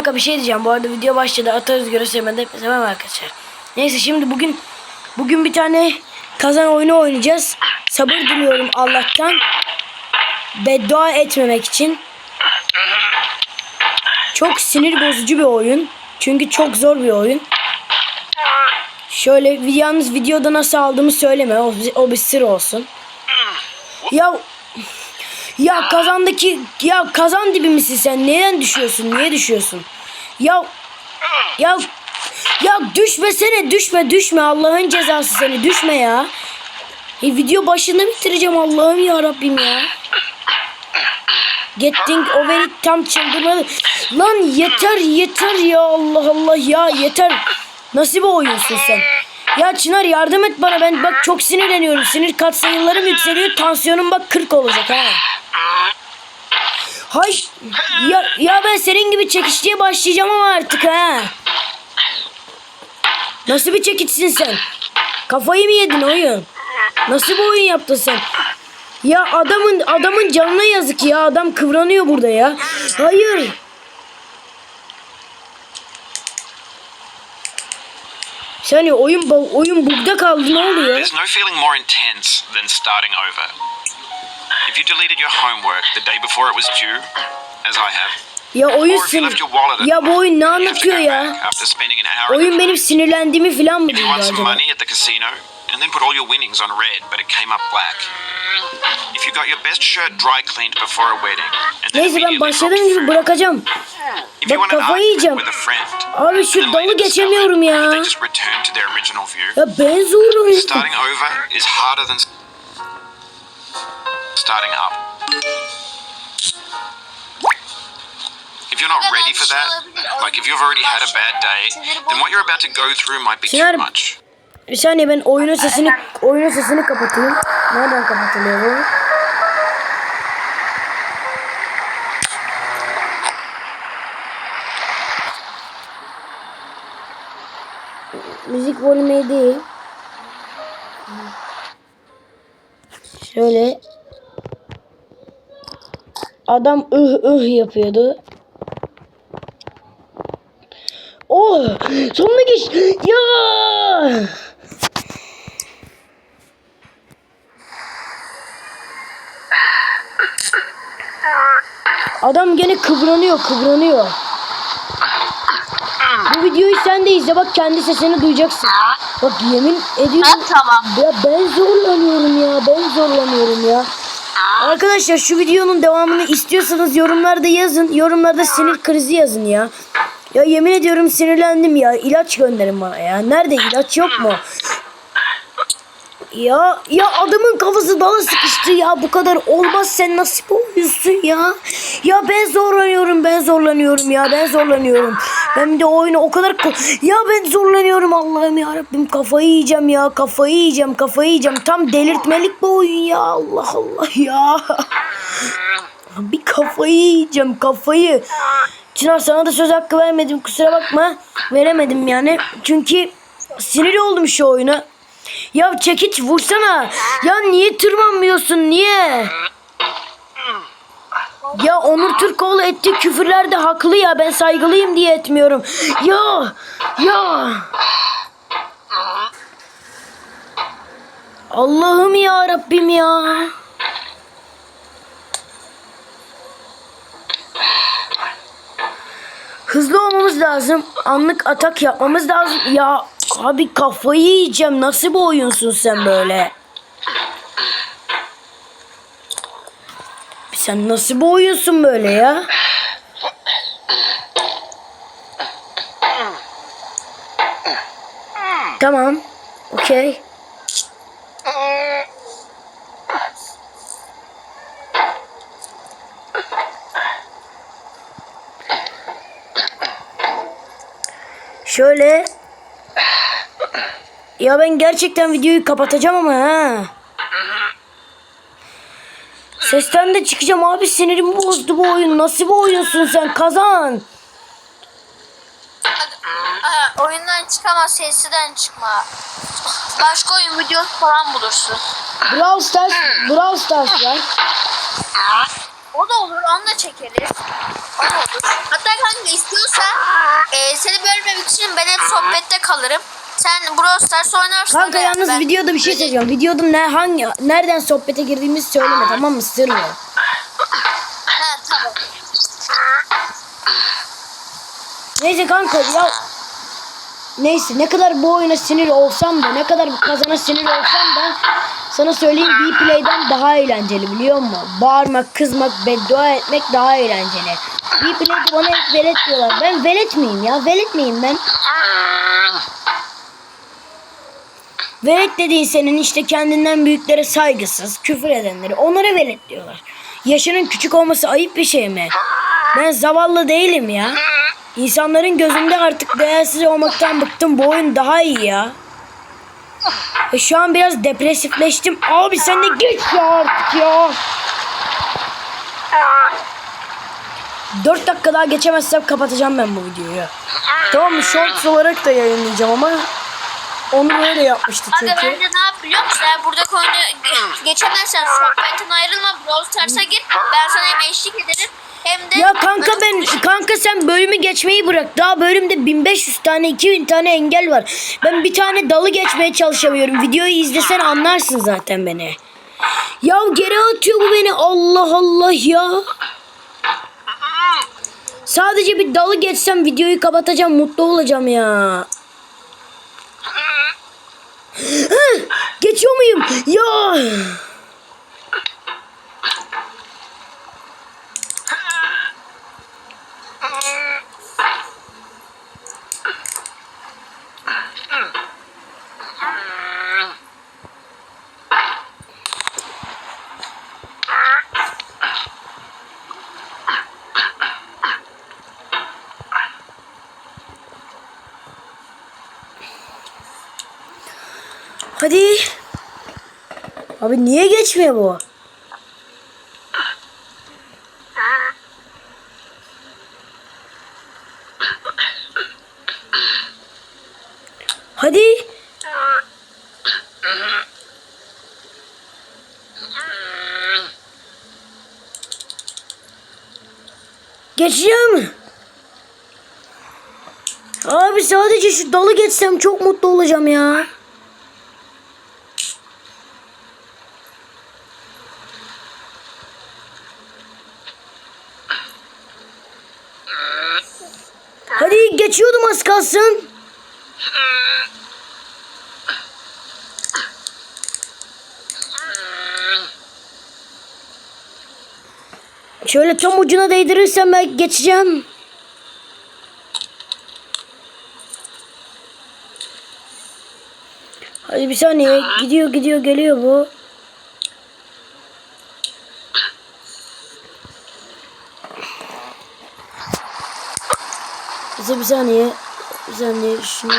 Kanka bir şey diyeceğim. Bu arada video başladı. Atarız görürsemede sevmem arkadaşlar. Neyse şimdi bugün bugün bir tane kazan oyunu oynayacağız. Sabır diliyorum Allah'tan. Beddua etmemek için. Çok sinir bozucu bir oyun. Çünkü çok zor bir oyun. Şöyle yalnız videoda nasıl aldığımı söyleme. O, o bir sır olsun. Ya ya kazandaki ya kazan dibi misin sen? Neden düşüyorsun? Niye düşüyorsun? Ya ya ya düşmesene düşme düşme Allah'ın cezası seni düşme ya. E, video başını bitireceğim Allah'ım ya Rabbim ya. Getting o beni tam çıldırmadı. Lan yeter yeter ya Allah Allah ya yeter. Nasıl bir oyunsun sen? Ya Çınar yardım et bana ben bak çok sinirleniyorum. Sinir katsayılarım yükseliyor. Tansiyonum bak 40 olacak ha. Hay ya, ya ben senin gibi çekişliğe başlayacağım ama artık ha. Nasıl bir çekiçsin sen? Kafayı mı yedin oyun? Nasıl bir oyun yaptın sen? Ya adamın adamın canına yazık ya. Adam kıvranıyor burada ya. Hayır. Saniye oyun oyun bugda kaldı ne oluyor? There's no feeling more intense than starting over. If you deleted your homework the day before it was due, as I have, Ya oyun at Ya bu oyun ne anlatıyor ya? Oyun benim sinirlendiğimi falan mı diyor acaba? and then put all your winnings on red, but it came up black. If you got your best shirt dry cleaned before a wedding, and then Neyse ben başladığım gibi bırakacağım. If you bak won an kafayı argument yiyeceğim. with a friend, Abi şu and then dalı later geçemiyorum discovered that ya. They just returned to their original view. Ya ben zorlanıyorum. Starting over is harder than starting up. If you're not ready for that, like if you've already had a bad day, then what you're about to go through might be too Çınar- much. Bir saniye ben oyunun sesini oyunun sesini kapatayım. Nereden kapatılıyor bu? Değil. Şöyle Adam ıh ıh yapıyordu. Oh! Sonuna geç. Ya! Adam gene kıvranıyor, kıvranıyor. Bu videoyu sen de izle bak kendi sesini duyacaksın. Bak yemin ediyorum. Tamam. Ya ben zorlanıyorum ya. Ben zorlanıyorum ya. Arkadaşlar şu videonun devamını istiyorsanız yorumlarda yazın. Yorumlarda sinir krizi yazın ya. Ya yemin ediyorum sinirlendim ya. İlaç gönderin bana ya. Nerede ilaç yok mu? Ya ya adamın kafası dala sıkıştı ya. Bu kadar olmaz. Sen nasıl oynuyorsun ya. Ya ben zorlanıyorum ben zorlanıyorum ya. Ben zorlanıyorum. Ben de oyunu o kadar ya ben zorlanıyorum Allah'ım ya Rabbim. Kafayı yiyeceğim ya. Kafayı yiyeceğim kafayı yiyeceğim. Tam delirtmelik bir oyun ya. Allah Allah ya. Bir kafayı yiyeceğim kafayı. Çınar sana da söz hakkı vermedim. Kusura bakma. Veremedim yani. Çünkü sinir oldum şu oyuna ya çekiç vursana. Ya niye tırmanmıyorsun niye? Ya Onur Türkoğlu ettiği küfürlerde haklı ya ben saygılıyım diye etmiyorum. Ya ya. Allah'ım ya Rabbim ya. Hızlı olmamız lazım. Anlık atak yapmamız lazım. Ya abi kafayı yiyeceğim. Nasıl bir oyunsun sen böyle? Sen nasıl bir oyunsun böyle ya? Tamam. Okey. Şöyle. Ya ben gerçekten videoyu kapatacağım ama ha. Sesten de çıkacağım abi sinirimi bozdu bu oyun. Nasıl bir oyunsun sen kazan. Aa, oyundan çıkama, sesiden çıkma. Başka oyun videosu falan bulursun. Brawl Stars, Brawl Stars var. O da olur, onu da çekeriz. O da olur. Hatta kanka istiyorsan e, seni bölmemek için ben hep sohbette kalırım. Sen Brawl Stars oynarsın. Kanka öyle yalnız ben- videoda bir şey söyleyeceğim. Videoda ne hangi nereden sohbete girdiğimizi söyleme tamam mı? Sır ver. Ha tamam. Neyse kanka ya Neyse ne kadar bu oyuna sinir olsam da ne kadar bu kazana sinir olsam da sana söyleyeyim Vplay'den daha eğlenceli biliyor musun? Bağırmak, kızmak, beddua etmek daha eğlenceli. Vplay'de bana hep velet diyorlar. Ben velet miyim ya? Velet miyim ben? Velet dediğin senin işte kendinden büyüklere saygısız, küfür edenleri. Onlara velet diyorlar. Yaşının küçük olması ayıp bir şey mi? Ben zavallı değilim ya. İnsanların gözünde artık değersiz olmaktan bıktım. Bu oyun daha iyi ya. Ve şu an biraz depresifleştim. Abi sen de geç ya artık ya. 4 dakika daha geçemezsem kapatacağım ben bu videoyu. Tamam mı? Shorts olarak da yayınlayacağım ama onu böyle yapmıştı Aga çünkü. ben de ne yap biliyor musun? Eğer buradaki oyunu ge- geçemezsen sohbetten ayrılma. Brawl Stars'a gir. Ben sana hem eşlik ederim hem de... Ya kanka ben kanka sen bölümü geçmeyi bırak. Daha bölümde 1500 tane 2000 tane engel var. Ben bir tane dalı geçmeye çalışamıyorum. Videoyu izlesen anlarsın zaten beni. Ya geri atıyor bu beni. Allah Allah ya. Sadece bir dalı geçsem videoyu kapatacağım. Mutlu olacağım ya. Geçiyor muyum? Ya. Hadi. Abi niye geçmiyor bu? Hadi. Geçeceğim. Abi sadece şu dalı geçsem çok mutlu olacağım ya. Hadi geçiyordum az kalsın. Şöyle tam ucuna değdirirsem ben geçeceğim. Hadi bir saniye. Gidiyor gidiyor geliyor bu. Bir saniye. Bir saniye şunu.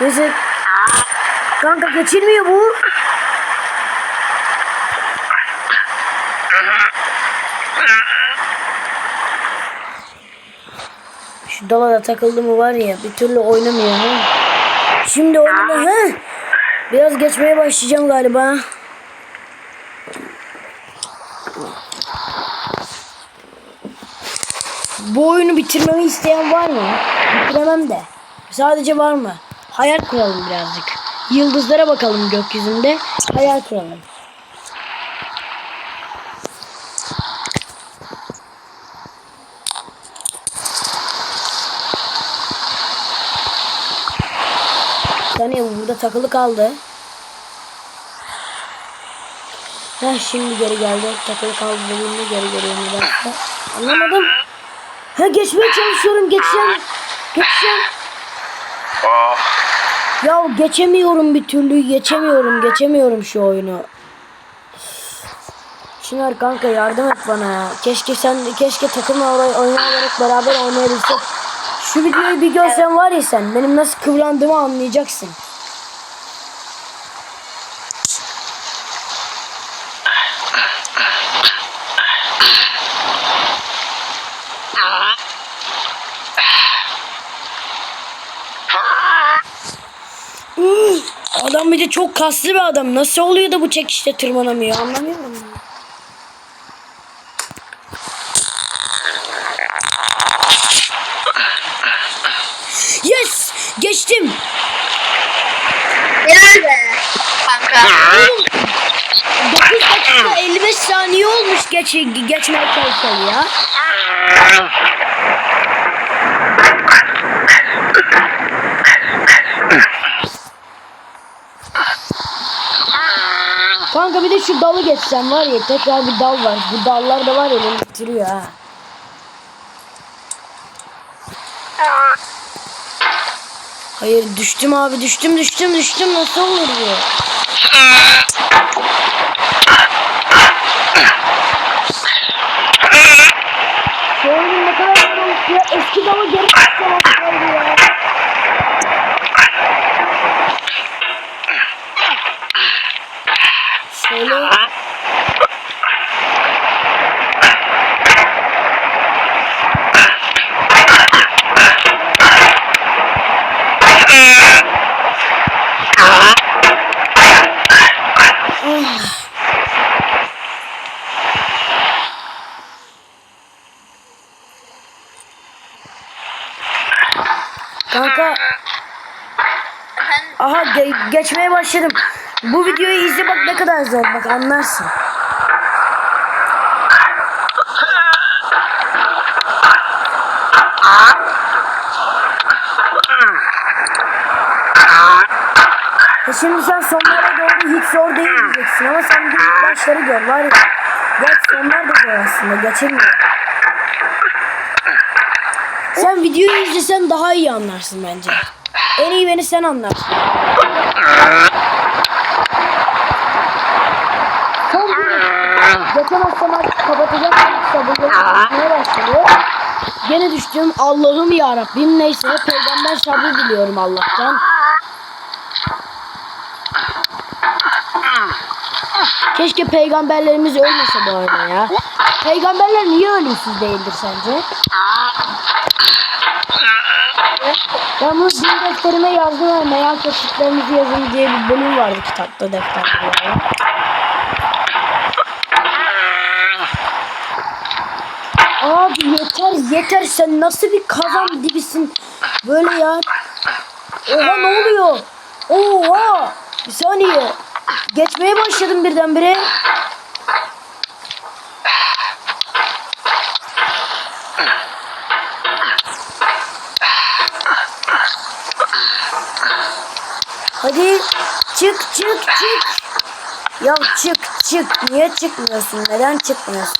Neyse. Kanka geçirmiyor bu. Şu dalada takıldı mı var ya bir türlü oynamıyor ha. Şimdi oynama ha. Biraz geçmeye başlayacağım galiba. Bu oyunu bitirmemi isteyen var mı? Bitiremem de. Sadece var mı? Hayal kuralım birazcık. Yıldızlara bakalım gökyüzünde. Hayal kuralım. Saniye bu burada takılı kaldı. Heh şimdi geri geldi. Takılı kaldı dediğimde geri geliyor. Anlamadım. Ha geçmeye çalışıyorum. Geçeceğim. Geçeceğim. Ya geçemiyorum bir türlü. Geçemiyorum. Geçemiyorum şu oyunu. Çınar kanka yardım et bana ya. Keşke sen keşke takımla oyun olarak beraber oynayabilsek. Şu videoyu bir görsen var ya sen benim nasıl kıvrandığımı anlayacaksın. Adam bir de çok kaslı bir adam. Nasıl oluyor da bu çekişte tırmanamıyor anlamıyorum. ya. Yes! Geçtim. Be. Kanka. 9 dakika 55 saniye olmuş geç, geçmeye çalışalım ya. Kanka bir de şu dalı geçsem var ya tekrar bir dal var. Bu dallar da var ya beni bitiriyor ha. Hayır düştüm abi düştüm düştüm düştüm nasıl olur bu? Şu oyunun ne kadar zor olmuş ya eski dalı geri çıkacağım aslında ya. Şöyle kanka Efendim, aha ge- geçmeye başladım. Bu videoyu izle bak ne kadar zor bak anlarsın. E şimdi sen sonlara doğru hiç zor değil diyeceksin ama sen bir başları gör var ya. Geç sonlar da zor aslında geçemiyor. Sen videoyu izlesen daha iyi anlarsın bence. En iyi beni sen anlarsın. Geçemezsem artık kapatacağım. Sabırla başlıyor. Gene düştüm. Allah'ım ya Rabbim neyse peygamber sabrı diliyorum Allah'tan. Keşke peygamberlerimiz ölmese bu arada ya. Peygamberler niye ölümsüz değildir sence? Ben bunu din defterime yazdım ama merak ettiklerinizi yazın diye bir bölüm vardı kitapta defterde. Abi yeter yeter sen nasıl bir kazan dibisin böyle ya. Oha ne oluyor? Oha bir saniye. Geçmeye başladım birdenbire. Hadi çık çık çık. Ya çık çık. Niye çıkmıyorsun? Neden çıkmıyorsun?